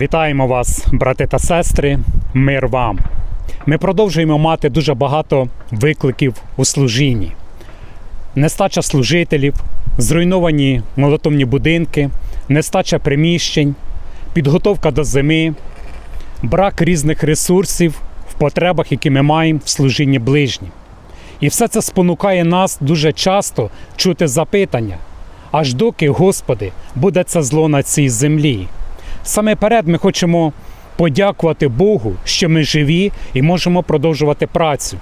Вітаємо вас, брати та сестри, мир вам. Ми продовжуємо мати дуже багато викликів у служінні. Нестача служителів, зруйновані молотовні будинки, нестача приміщень, підготовка до зими, брак різних ресурсів в потребах, які ми маємо в служінні ближнім. І все це спонукає нас дуже часто чути запитання, аж доки, Господи, буде це зло на цій землі. Саме перед ми хочемо подякувати Богу, що ми живі і можемо продовжувати працю.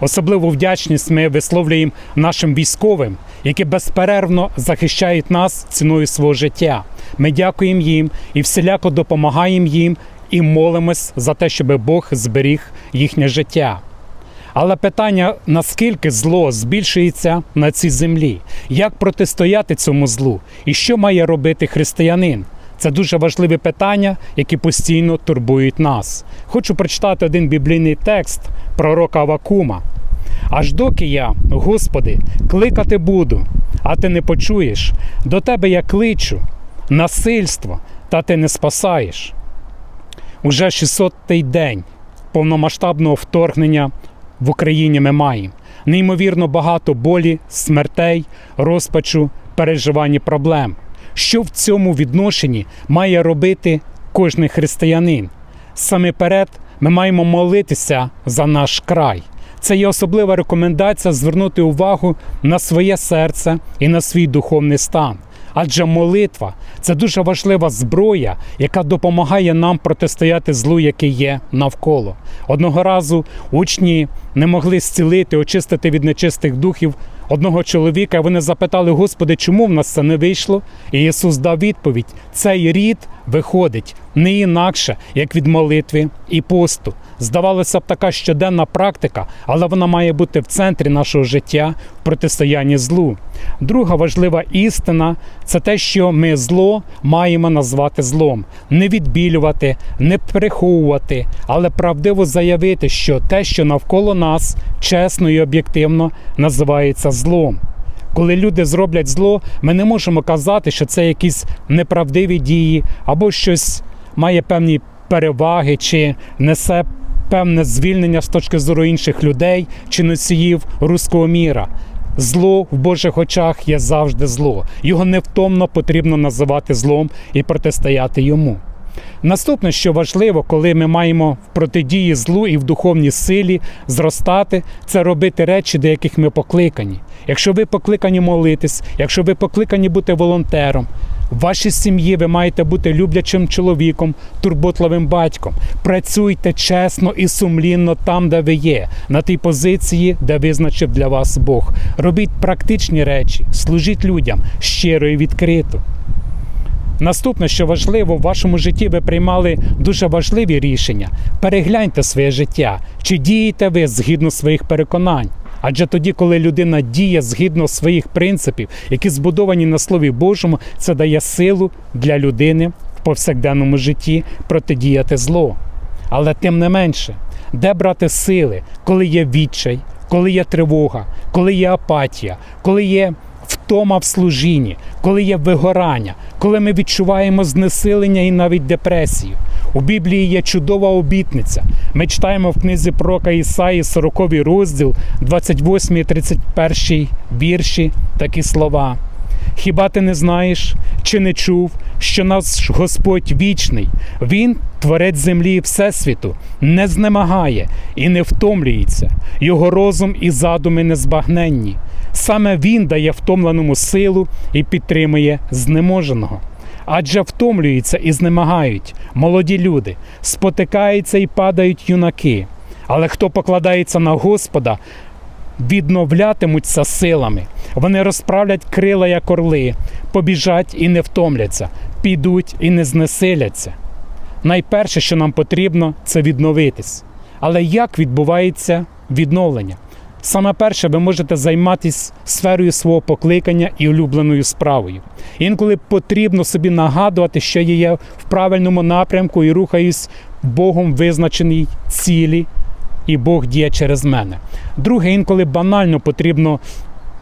Особливу вдячність ми висловлюємо нашим військовим, які безперервно захищають нас ціною свого життя. Ми дякуємо їм і всіляко допомагаємо їм і молимось за те, щоб Бог зберіг їхнє життя. Але питання, наскільки зло збільшується на цій землі, як протистояти цьому злу і що має робити християнин? Це дуже важливі питання, які постійно турбують нас. Хочу прочитати один біблійний текст пророка Авакума. Аж доки я, Господи, кликати буду, а ти не почуєш, до тебе я кличу, насильство, та ти не спасаєш. Уже 600-й день повномасштабного вторгнення в Україні ми маємо. Неймовірно багато болі, смертей, розпачу, переживання проблем. Що в цьому відношенні має робити кожний християнин? Саме перед ми маємо молитися за наш край. Це є особлива рекомендація звернути увагу на своє серце і на свій духовний стан. Адже молитва це дуже важлива зброя, яка допомагає нам протистояти злу, яке є навколо. Одного разу учні не могли зцілити, очистити від нечистих духів одного чоловіка. Вони запитали, Господи, чому в нас це не вийшло? І Ісус дав відповідь: цей рід виходить не інакше, як від молитви і посту. Здавалося б, така щоденна практика, але вона має бути в центрі нашого життя в протистоянні злу. Друга важлива істина це те, що ми зло маємо назвати злом, не відбілювати, не приховувати, але правдиво заявити, що те, що навколо нас чесно і об'єктивно називається злом. Коли люди зроблять зло, ми не можемо казати, що це якісь неправдиві дії або щось має певні переваги чи несе певне звільнення з точки зору інших людей чи носіїв руського міра. Зло в Божих очах є завжди зло. Його невтомно потрібно називати злом і протистояти йому. Наступне, що важливо, коли ми маємо в протидії злу і в духовній силі зростати, це робити речі, до яких ми покликані. Якщо ви покликані молитись, якщо ви покликані бути волонтером, в вашій сім'ї ви маєте бути люблячим чоловіком, турботливим батьком. Працюйте чесно і сумлінно там, де ви є, на тій позиції, де визначив для вас Бог. Робіть практичні речі, служіть людям щиро і відкрито. Наступне, що важливо, в вашому житті ви приймали дуже важливі рішення. Перегляньте своє життя, чи дієте ви згідно своїх переконань. Адже тоді, коли людина діє згідно своїх принципів, які збудовані на Слові Божому, це дає силу для людини в повсякденному житті протидіяти зло. Але тим не менше, де брати сили, коли є відчай, коли є тривога, коли є апатія, коли є втома в служінні, коли є вигорання, коли ми відчуваємо знесилення і навіть депресію. У Біблії є чудова обітниця. Ми читаємо в книзі пророка Ісаї, 40 розділ, 28 і 31 вірші такі слова. Хіба ти не знаєш чи не чув, що наш Господь вічний, Він, творець землі і всесвіту, не знемагає і не втомлюється, його розум і задуми незбагненні. Саме Він дає втомленому силу і підтримує знеможеного. Адже втомлюються і знемагають молоді люди, спотикаються і падають юнаки. Але хто покладається на Господа, відновлятимуться силами. Вони розправлять крила, як орли, побіжать і не втомляться, підуть і не знесиляться. Найперше, що нам потрібно, це відновитись. Але як відбувається відновлення? Саме перше, ви можете займатися сферою свого покликання і улюбленою справою. Інколи потрібно собі нагадувати, що я є в правильному напрямку і рухаюсь Богом визначеній цілі, і Бог діє через мене. Друге, інколи банально потрібно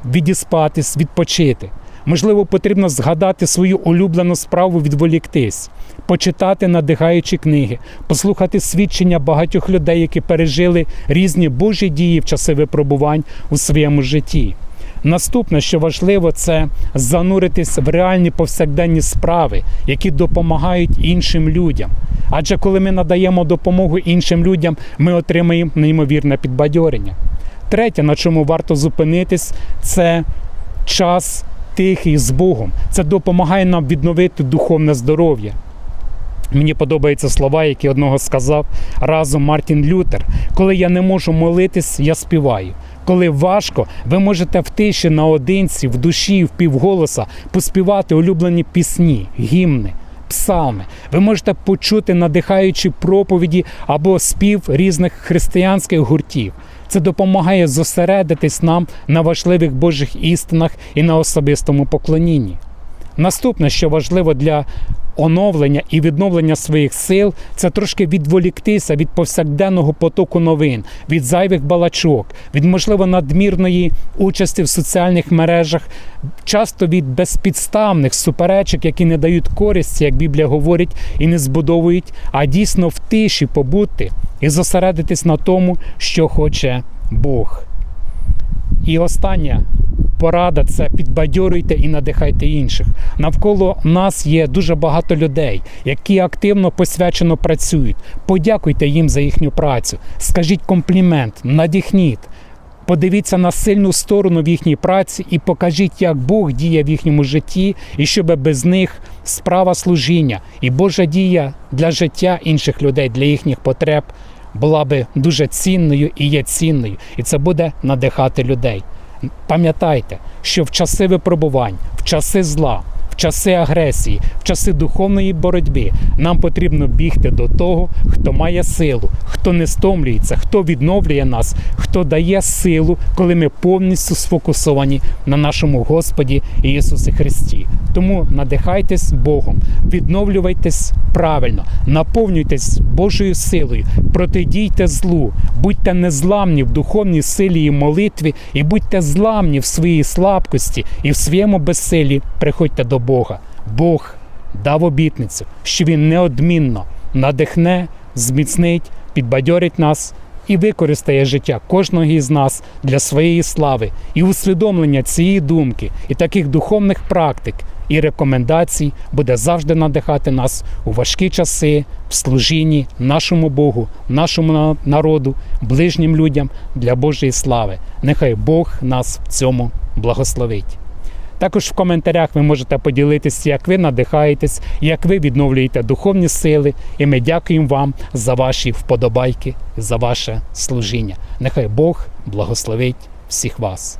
відіспатись, відпочити. Можливо, потрібно згадати свою улюблену справу, відволіктись, почитати надихаючі книги, послухати свідчення багатьох людей, які пережили різні Божі дії в часи випробувань у своєму житті. Наступне, що важливо, це зануритись в реальні повсякденні справи, які допомагають іншим людям. Адже коли ми надаємо допомогу іншим людям, ми отримаємо неймовірне підбадьорення. Третє, на чому варто зупинитись, це час тихий з Богом. Це допомагає нам відновити духовне здоров'я. Мені подобаються слова, які одного сказав разом Мартін Лютер. Коли я не можу молитись, я співаю. Коли важко, ви можете в тиші наодинці, в душі, в півголоса поспівати улюблені пісні, гімни, псалми. Ви можете почути надихаючі проповіді або спів різних християнських гуртів. Це допомагає зосередитись нам на важливих Божих істинах і на особистому поклонінні. Наступне, що важливо для оновлення і відновлення своїх сил, це трошки відволіктися від повсякденного потоку новин, від зайвих балачок, від можливо надмірної участі в соціальних мережах, часто від безпідставних суперечок, які не дають користі, як Біблія говорить, і не збудовують, а дійсно в тиші побути і зосередитись на тому, що хоче Бог. І остання порада це підбадьорюйте і надихайте інших. Навколо нас є дуже багато людей, які активно посвячено працюють. Подякуйте їм за їхню працю. Скажіть комплімент, надихніть. Подивіться на сильну сторону в їхній праці і покажіть, як Бог діє в їхньому житті, і щоб без них справа служіння і Божа дія для життя інших людей, для їхніх потреб була би дуже цінною і є цінною, і це буде надихати людей. Пам'ятайте, що в часи випробувань, в часи зла, часи агресії, в часи духовної боротьби нам потрібно бігти до того, хто має силу, хто не стомлюється, хто відновлює нас, хто дає силу, коли ми повністю сфокусовані на нашому Господі Ісусі Христі. Тому надихайтесь Богом, відновлювайтесь правильно, наповнюйтесь Божою силою, протидійте злу, будьте незламні в духовній силі і молитві, і будьте зламні в своїй слабкості і в своєму безсилі приходьте до Бога. Бог дав обітницю, що Він неодмінно надихне, зміцнить, підбадьорить нас і використає життя кожного із нас для своєї слави і усвідомлення цієї думки і таких духовних практик і рекомендацій буде завжди надихати нас у важкі часи в служінні нашому Богу, нашому народу, ближнім людям для Божої слави. Нехай Бог нас в цьому благословить. Також в коментарях ви можете поділитися, як ви надихаєтесь, як ви відновлюєте духовні сили, і ми дякуємо вам за ваші вподобайки, за ваше служіння. Нехай Бог благословить всіх вас.